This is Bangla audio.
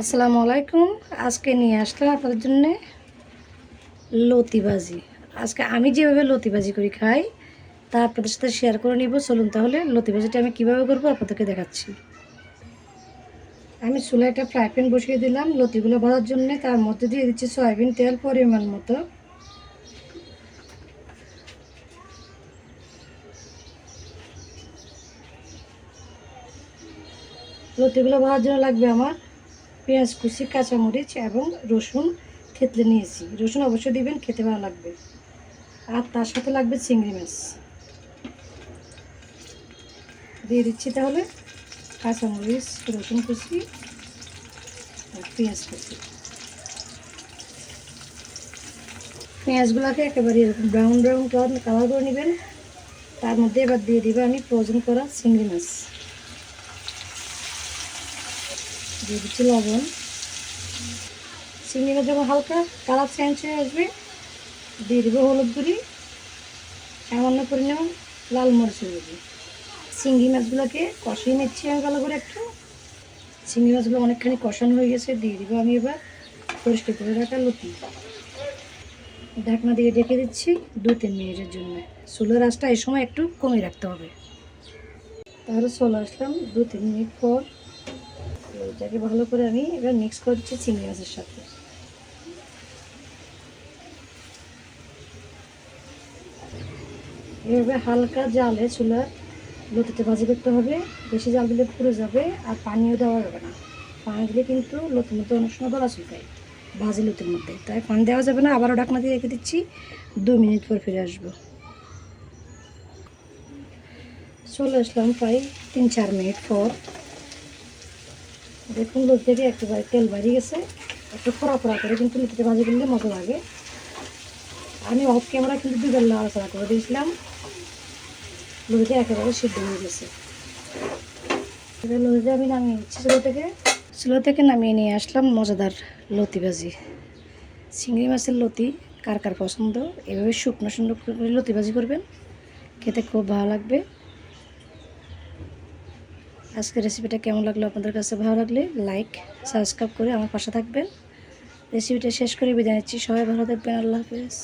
আসসালামু আলাইকুম। আজকে নিয়ে আসলাম আপনাদের জন্যে লতি ভাজি আজকে আমি যেভাবে লতি ভাজি করি খাই, তা আপনাদের সাথে শেয়ার করে নিব। চলুন তাহলে লতি ভাজিটা আমি কীভাবে করব আপনাদেরকে দেখাচ্ছি। আমি চুলায় একটা ফ্রাই প্যান বসিয়ে দিলাম। লতিগুলো ভাজার জন্য তার মধ্যে দিয়ে দিচ্ছি সয়াবিন তেল পরিমাণ মতো। লতিগুলো ভাজার জন্য লাগবে আমার পেঁয়াজ, কুচি, কাঁচামরিচ এবং রসুন থেতলে নিয়েছি। রসুন অবশ্যই দিবেন, খেতে ভালো লাগবে। আর তার সাথে লাগবে চিংড়ি মাছ। দিয়ে দিচ্ছি তাহলে কাঁচামরিচ, রসুন কুচি আর পেঁয়াজ কুচি। পেঁয়াজগুলোকে একেবারে এরকম ব্রাউন ব্রাউন কালার করে নেবেন। তার মধ্যে এবার দিয়ে দিবে আমি ফ্রোজেন করা চিংড়ি মাছ। দিয়ে দিচ্ছি লবণ। চিংড়ি মাছ যখন হালকা কালার চেঞ্জ হয়ে আসবে, দিয়ে দেবো হলুদ গুঁড়ি। সামান্য পরিমাণ লাল মরিচের গুঁড়ি। চিংড়ি মাছগুলোকে কষিয়ে নিচ্ছি আমি ভালো করে একটু। চিংড়ি মাছগুলো অনেকখানি কষানো হয়ে গেছে, দিয়ে দিব আমি এবার পরিষ্কার করে রাখা লতি। ঢাকনা দিয়ে ঢেকে দিচ্ছি দু তিন মিনিটের জন্য। চুলোর আঁচটা এই সময় একটু কমিয়ে রাখতে হবে। তাহলে চলে আসলাম দু তিন মিনিট পর। এটাকে ভালো করে আমি এবার মিক্স করছি চিংড়ি মাছের সাথে। এভাবে হালকা জালে চুলার লতিতে ভাজি করতে হবে। বেশি জাল দিলে পুড়ে যাবে আর পানিও দেওয়া যাবে না। পানি দিলে কিন্তু লতির মধ্যে অনেক সময় দলা চুলকায় ভাজি লতির মধ্যে। তাই পানি দেওয়া যাবে না, আবারও ঢাকনা দিয়ে রেখে দিচ্ছি। দু মিনিট পর ফিরে আসব। চলে আসলাম প্রায় তিন চার মিনিট পর। দেখুন, লোক থেকে একেবারে তেল বাড়িয়ে গেছে। একটু ফোড়া ফোড়া করে কিন্তু লুচিতে ভাজি করলে মজা লাগে। আমি অফ ক্যামেরা কিন্তু দুবার নাড়াচাড়া করে দিয়েছিলাম। লুচিটা একেবারে সিদ্ধ হয়ে গেছে। লতিটা আমি নামিয়ে নিচ্ছি স্লো থেকে। স্লো থেকে নামিয়ে নিয়ে আসলাম মজাদার লতি ভাজি। চিংড়ি মাছের লতি কার কার পছন্দ? এভাবে শুকনো করে লতি ভাজি করবেন, খেতে খুব ভালো লাগবে। আজকের রেসিপিটা কেমন লাগল আপনাদের কাছে? ভালো লাগলে লাইক সাবস্ক্রাইব করে আমার পাশে থাকবেন। রেসিপিটা শেষ করে বিদায় নিচ্ছি। সবাই ভালো থাকবেন। আল্লাহ হাফেজ।